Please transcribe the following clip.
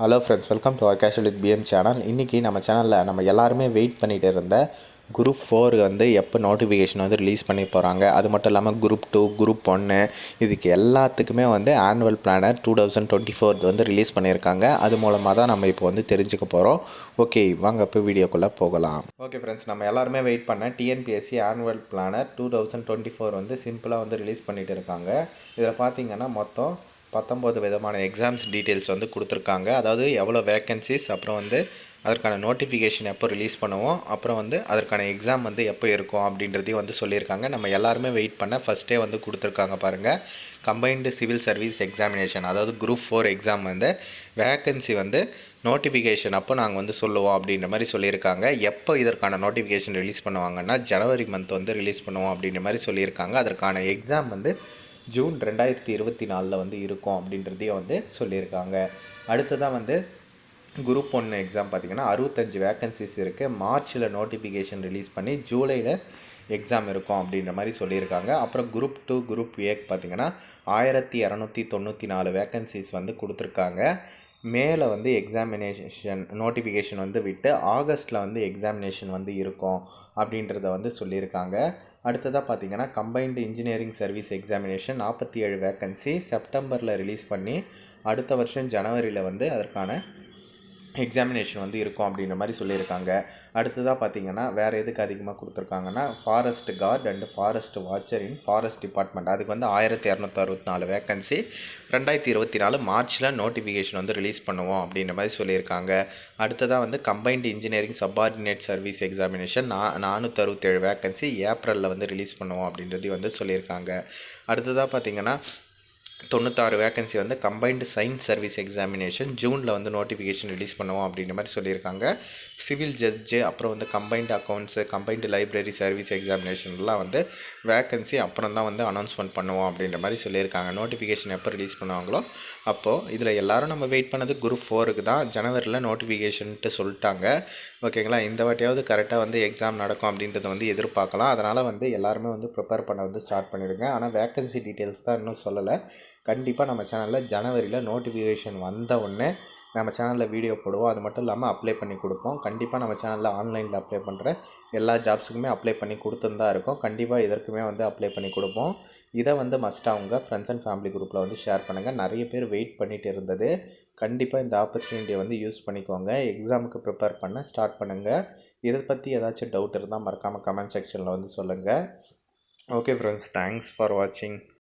Hello friends welcome to our casual with PM channel இன்றைக்கி நம்ம சேனலில் நம்ம எல்லாருமே வெயிட் பண்ணிகிட்டு இருந்த குரூப் ஃபோர் வந்து எப்போ நோட்டிஃபிகேஷன் வந்து ரிலீஸ் பண்ணி போகிறாங்க அது மட்டும் இல்லாமல் குரூப் டூ குரூப் ஒன்று இதுக்கு எல்லாத்துக்குமே வந்து annual planner two thousand twenty four வந்து ரிலீஸ் பண்ணியிருக்காங்க. அது மூலமாக தான் நம்ம இப்போ வந்து தெரிஞ்சுக்க போகிறோம் ஓகே வாங்க இப்போ வீடியோக்குள்ளே போகலாம். ஓகே ஃப்ரெண்ட்ஸ் நம்ம எல்லாருமே வெயிட் பண்ண TNPSC annual planner two thousand twenty four வந்து சிம்பிளாக வந்து ரிலீஸ் பண்ணிகிட்டு இருக்காங்க. இதில் பார்த்தீங்கன்னா மொத்தம் பத்தொம்போது விதமான எக்ஸாம்ஸ் டீட்டெயில்ஸ் வந்து கொடுத்துருக்காங்க. அதாவது எவ்வளோ வேக்கன்சிஸ் அப்புறம் வந்து அதற்கான நோட்டிஃபிகேஷன் எப்போ ரிலீஸ் பண்ணுவோம் அப்புறம் வந்து அதற்கான எக்ஸாம் வந்து எப்போ இருக்கும் அப்படின்றதையும் வந்து சொல்லியிருக்காங்க. நம்ம எல்லாருமே வெயிட் பண்ண ஃபஸ்ட்டே வந்து கொடுத்துருக்காங்க பாருங்கள் கம்பைன்டு சிவில் சர்வீஸ் எக்ஸாமினேஷன் அதாவது குரூப் ஃபோர் எக்ஸாம் வந்து வேக்கன்சி வந்து நோட்டிஃபிகேஷன் அப்போ நாங்கள் வந்து சொல்லுவோம் அப்படின்ற மாதிரி சொல்லியிருக்காங்க. எப்போ இதற்கான நோட்டிஃபிகேஷன் ரிலீஸ் பண்ணுவாங்கன்னா ஜனவரி மந்த் வந்து ரிலீஸ் பண்ணுவோம் அப்படின்ற மாதிரி சொல்லியிருக்காங்க. அதற்கான எக்ஸாம் வந்து ஜூன் ரெண்டாயிரத்தி இருபத்தி நாலில் வந்து இருக்கும் அப்படின்றதையும் வந்து சொல்லியிருக்காங்க. அடுத்ததாக வந்து குரூப் ஒன்று எக்ஸாம் பார்த்திங்கன்னா அறுபத்தஞ்சு வேக்கன்சிஸ் இருக்குது மார்ச்சில் நோட்டிஃபிகேஷன் ரிலீஸ் பண்ணி ஜூலையில் எக்ஸாம் இருக்கும் அப்படின்ற மாதிரி சொல்லியிருக்காங்க. அப்புறம் குரூப் டூ குரூப் ஏக்கு பார்த்திங்கன்னா ஆயிரத்தி இரநூத்தி தொண்ணூற்றி நாலு வேக்கன்சிஸ் வந்து கொடுத்துருக்காங்க. மேலே வந்து எக்ஸாமினேஷன் நோட்டிஃபிகேஷன் வந்து விட்டு ஆகஸ்ட்டில் வந்து எக்ஸாமினேஷன் வந்து இருக்கும் அப்படின்றத வந்து சொல்லியிருக்காங்க. அடுத்ததாக பார்த்தீங்கன்னா கம்பைன்டு இன்ஜினியரிங் சர்வீஸ் எக்ஸாமினேஷன் நாற்பத்தி ஏழு வேக்கன்சி செப்டம்பரில் ரிலீஸ் பண்ணி அடுத்த வருஷம் ஜனவரியில் வந்து அதற்கான எக்ஸாமினேஷன் வந்து இருக்கும் அப்படின்ற மாதிரி சொல்லியிருக்காங்க. அடுத்ததாக பார்த்தீங்கன்னா வேறு எதுக்கு அதிகமாக கொடுத்துருக்காங்கன்னா forest guard and forest watcher in forest department அதுக்கு வந்து ஆயிரத்தி இரநூத்தி அறுபத்தி நாலு வேக்கன்சி ரெண்டாயிரத்தி இருபத்தி நாலு மார்ச்சில் நோட்டிஃபிகேஷன் வந்து ரிலீஸ் பண்ணுவோம் அப்படின்ற மாதிரி சொல்லியிருக்காங்க. அடுத்ததாக வந்து combined engineering subordinate service examination நா நானூற்றறுபத்தேழு வேக்கன்சி ஏப்ரலில் வந்து ரிலீஸ் பண்ணுவோம் அப்படின்றது வந்து சொல்லியிருக்காங்க. அடுத்ததாக பார்த்தீங்கன்னா தொண்ணூத்தாறு வேகன்சி வந்து கம்பைன்டு சயின்ஸ் சர்வீஸ் எக்ஸாமினேஷன் ஜூனில் வந்து நோட்டிஃபிகேஷன் ரிலீஸ் பண்ணுவோம் அப்படின்ற மாதிரி சொல்லியிருக்காங்க. சிவில் ஜட்ஜு அப்புறம் வந்து combined accounts combined library service எக்ஸாமினேஷன்லாம் வந்து வேகன்சி அப்புறம் தான் வந்து அனௌன்ஸ்மெண்ட் பண்ணுவோம் அப்படின்ற மாதிரி சொல்லியிருக்காங்க. நோட்டிஃபிகேஷன் எப்போ ரிலீஸ் பண்ணுவாங்களோ அப்போது இதில் எல்லோரும் நம்ம வெயிட் பண்ணது குரூப் ஃபோருக்கு தான். ஜனவரியில் நோட்டிஃபிகேஷன்ட்டு சொல்லிட்டாங்க. ஓகேங்களா இந்த வாட்டியாவது கரெக்டாக வந்து எக்ஸாம் நடக்கும் அப்படின்றத வந்து எதிர்பார்க்கலாம். அதனால் வந்து எல்லாருமே வந்து ப்ரிப்பேர் பண்ண வந்து ஸ்டார்ட் பண்ணிடுங்க. ஆனால் வேகன்சி டீட்டெயில்ஸ் தான் இன்னும் சொல்லலை. கண்டிப்பாக நம்ம சேனலில் ஜனவரியில் நோட்டிஃபிகேஷன் வந்த உடனே நம்ம சேனலில் வீடியோ போடுவோம். அது மட்டும் இல்லாமல் அப்ளை பண்ணி கொடுப்போம். கண்டிப்பாக நம்ம சேனலில் ஆன்லைனில் அப்ளை பண்ணுற எல்லா ஜாப்ஸுக்குமே அப்ளை பண்ணி கொடுத்துன்னு தான் இருக்கும். கண்டிப்பாக இதற்குமே வந்து அப்ளை பண்ணி கொடுப்போம். இதை வந்து மஸ்ட்டாக உங்கள் ஃப்ரெண்ட்ஸ் அண்ட் ஃபேமிலி குரூப்பில் வந்து ஷேர் பண்ணுங்கள் நிறைய பேர் வெயிட் பண்ணிகிட்டு இருந்தது. கண்டிப்பாக இந்த ஆப்பர்ச்சுனிட்டியை வந்து யூஸ் பண்ணிக்கோங்க. எக்ஸாமுக்கு ப்ரிப்பேர் பண்ண ஸ்டார்ட் பண்ணுங்கள் இதை பற்றி ஏதாச்சும் டவுட் இருந்தால் மறக்காமல் கமெண்ட் செக்ஷனில் வந்து சொல்லுங்கள் ஓகே ஃப்ரெண்ட்ஸ் தேங்க்ஸ் ஃபார் வாட்சிங்